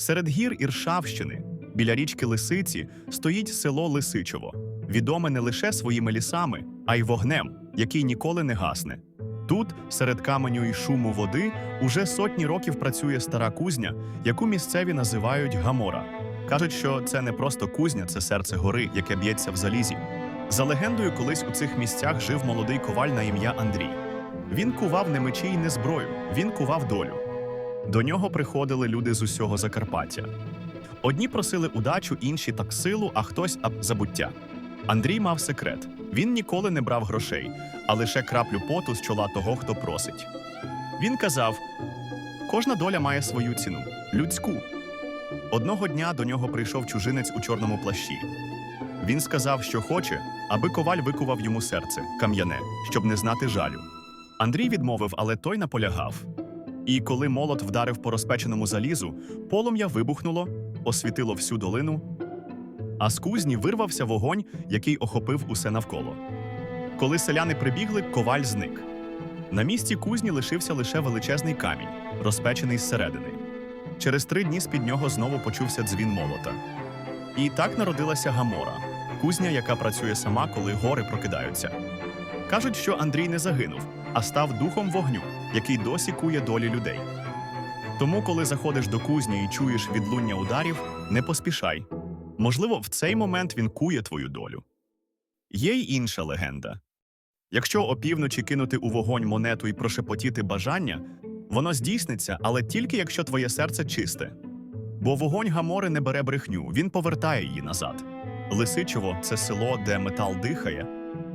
Серед гір Іршавщини, біля річки Лисиці, стоїть село Лисичово, відоме не лише своїми лісами, а й вогнем, який ніколи не гасне. Тут, серед каменю і шуму води, уже сотні років працює стара кузня, яку місцеві називають Гамора. Кажуть, що це не просто кузня, це серце гори, яке б'ється в залізі. За легендою, колись у цих місцях жив молодий коваль на ім'я Андрій. Він кував не мечі й не зброю, він кував долю. До нього приходили люди з усього Закарпаття. Одні просили удачу, інші так силу, а хтось аб забуття. Андрій мав секрет: він ніколи не брав грошей, а лише краплю поту з чола того, хто просить. Він казав: кожна доля має свою ціну людську. Одного дня до нього прийшов чужинець у чорному плащі. Він сказав, що хоче, аби коваль викував йому серце кам'яне, щоб не знати жалю. Андрій відмовив, але той наполягав. І коли молот вдарив по розпеченому залізу, полум'я вибухнуло, освітило всю долину, а з кузні вирвався вогонь, який охопив усе навколо. Коли селяни прибігли, коваль зник. На місці кузні лишився лише величезний камінь, розпечений зсередини. Через три дні з-під нього знову почувся дзвін молота. І так народилася Гамора, кузня, яка працює сама, коли гори прокидаються. Кажуть, що Андрій не загинув, а став духом вогню, який досі кує долі людей. Тому, коли заходиш до кузні і чуєш відлуння ударів, не поспішай. Можливо, в цей момент він кує твою долю. Є й інша легенда. Якщо опівночі кинути у вогонь монету і прошепотіти бажання, воно здійсниться, але тільки якщо твоє серце чисте. Бо вогонь Гамори не бере брехню, він повертає її назад. Лисичово це село, де метал дихає,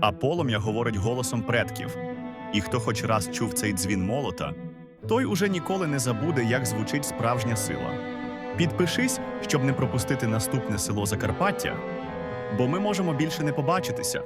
а полум'я говорить голосом предків. І хто хоч раз чув цей дзвін молота, той уже ніколи не забуде, як звучить справжня сила. Підпишись, щоб не пропустити наступне село Закарпаття, бо ми можемо більше не побачитися.